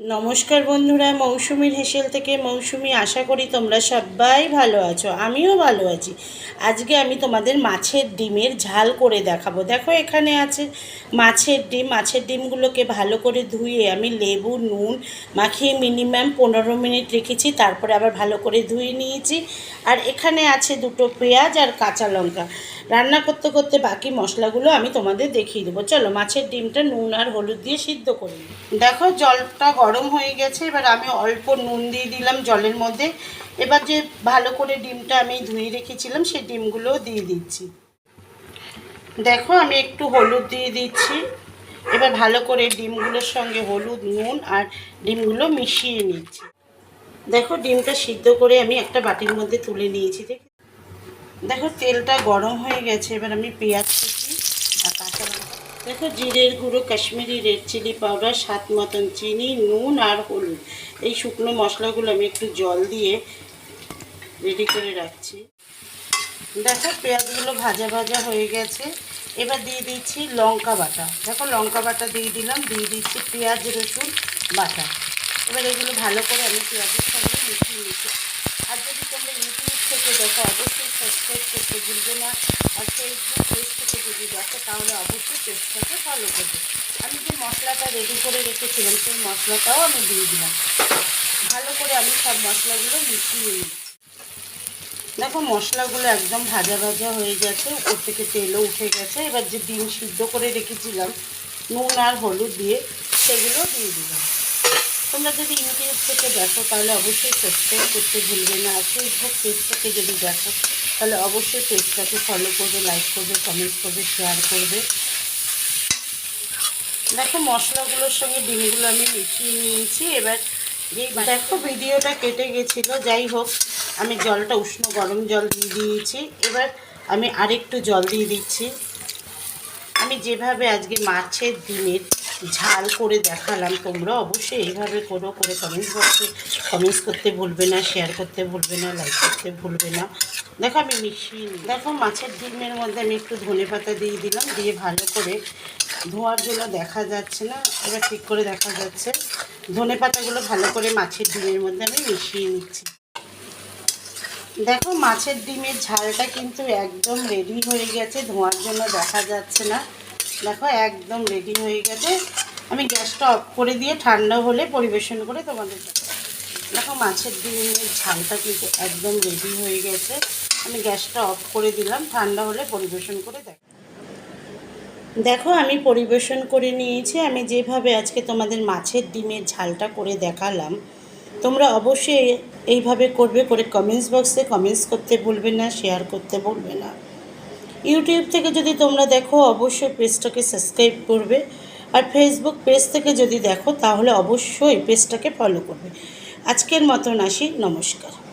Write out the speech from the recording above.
নমস্কার বন্ধুরা, মৌসুমীর হেসেল থেকে মৌসুমি, আশা করি তোমরা সবাই ভালো আছো, আমিও ভালো আছি। আজকে আমি তোমাদের মাছের ডিমের ঝাল করে দেখাবো। দেখো এখানে আছে মাছের ডিম, মাছের ডিমগুলোকে ভালো করে ধুয়ে আমি লেবু, নুন মাখিয়ে মিনিমাম পনেরো মিনিট রেখেছি, তারপরে আবার ভালো করে ধুয়ে নিয়েছি। আর এখানে আছে দুটো পেঁয়াজ আর কাঁচা লঙ্কা। রান্না করতে করতে বাকি মশলাগুলো আমি তোমাদের দেখিয়ে দেবো। চলো মাছের ডিমটা নুন আর হলুদ দিয়ে সিদ্ধ করে। দেখো জলটা গরম হয়ে গেছে, এবার আমি অল্প নুন দিয়ে দিলাম জলের মধ্যে। এবার যে ভালো করে ডিমটা আমি ধুয়ে রেখেছিলাম, সেই ডিমগুলোও দিয়ে দিচ্ছি। দেখো, আমি একটু হলুদ দিয়ে দিচ্ছি। এবার ভালো করে ডিমগুলোর সঙ্গে হলুদ, নুন আর ডিমগুলো মিশিয়ে নিচ্ছি। দেখো, ডিমটা সিদ্ধ করে আমি একটা বাটির মধ্যে তুলে নিয়েছি। দেখো তেলটা গরম হয়ে গেছে, এবার আমি পেঁয়াজ কুচি আর কাঁচা দেখো, জিরের গুঁড়ো, কাশ্মীরি রেড চিলি পাউডার স্বাদ মতন চিনি, নুন আর হলুদ। এই শুকনো মশলাগুলো আমি একটু জল দিয়ে রেডি করে রাখছি। দেখো, পেঁয়াজগুলো ভাজা ভাজা হয়ে গেছে। এবার দিয়ে দিচ্ছি লঙ্কা বাটা। দেখো, লঙ্কা বাটা দিয়ে দিলাম, দিয়ে দিচ্ছি পেঁয়াজ, রসুন বাটা। এবার এগুলো ভালো করে আমি পেঁয়াজের সঙ্গে মিশিয়ে নিচ্ছি। আর যদি তোমরা ইউটিউব থেকে দেখো, অবশ্যই সাবস্ক্রাইব করতে ভুলবে না। আর ফেসবুক পেজ থেকে যদি দেখো, তাহলে অবশ্যই পেজটাকে ফলো করবে। আমি যে মশলাটা রেডি করে রেখেছিলাম, সেই মশলাটাও আমি দিয়ে দিলাম। ভালো করে আমি সব মশলাগুলো মিশিয়ে নিচ্ছি। দেখো, মশলাগুলো একদম ভাজা ভাজা হয়ে গেছে। উপর থেকে তেলও উঠে গেছে। এবার যে ডিম সিদ্ধ করে রেখেছিলাম, নুন আর হলুদ দিয়ে, সেগুলো দিয়ে দিলাম। তোমরা যদি ইউটিউব থেকে দেখো, তাহলে অবশ্যই সাবস্ক্রাইব করতে ভুলবে না। আর ফেসবুক পেজ থেকে যদি দেখো, তাহলে অবশ্যই পেজটাকে ফলো করবে লাইক করবে কমেন্ট করবে শেয়ার করবে। দেখো, মশলাগুলোর সঙ্গে ডিমগুলো আমি মিশিয়ে নিয়েছি। এবার দেখো, ভিডিওটা কেটে গেছিল। যাই হোক, আমি জলটা, উষ্ণ গরম জল দিয়ে দিয়েছি। এবার আমি আরেকটু জল দিয়ে দিচ্ছি। আমি যেভাবে আজকে মাছের ডিমের ঝাল করে দেখালাম তোমরা অবশ্যই এইভাবে করো, করে কমেন্টস বক্সে কমেন্টস করতে ভুলবে না শেয়ার করতে ভুলবে না লাইক করতে ভুলবে না। দেখো আমি মিশিয়ে। দেখো মাছের ডিমের মধ্যে আমি একটু ধনে পাতা দিয়ে দিলাম, দিয়ে ভালো করে ধোয়ার জন্য দেখা যাচ্ছে না, এবার ঠিক করে দেখা যাচ্ছে। ধনে পাতাগুলো ভালো করে মাছের ডিমের মধ্যে আমি মিশিয়ে নিচ্ছি। দেখো মাছের ডিমের ঝালটা কিন্তু একদম রেডি হয়ে গেছে, ধোঁয়ার জন্য দেখা যাচ্ছে না। দেখো, একদম রেডি হয়ে গেছে। আমি গ্যাসটা অফ করে দিয়ে ঠান্ডা হলে পরিবেশন করে তোমাদের দেখো, মাছের ডিমের ঝালটা কিন্তু একদম রেডি হয়ে গেছে। আমি গ্যাসটা অফ করে দিলাম, ঠান্ডা হলে পরিবেশন করে দেখ। দেখো, আমি পরিবেশন করে নিয়েছি। আমি যেভাবে আজকে তোমাদের মাছের ডিমের ঝালটা করে দেখালাম, তোমরা অবশ্যই এইভাবে করবে করে কমেন্টস বক্সে কমেন্টস করতে ভুলবে না শেয়ার করতে ভুলবে না। ইউটিউব থেকে যদি তোমরা দেখো, অবশ্যই পেজটাকে সাবস্ক্রাইব করবে। আর ফেসবুক পেজ থেকে যদি দেখো, তাহলে অবশ্যই পেজটাকে ফলো করবে। আজকের মতন আসি, নমস্কার।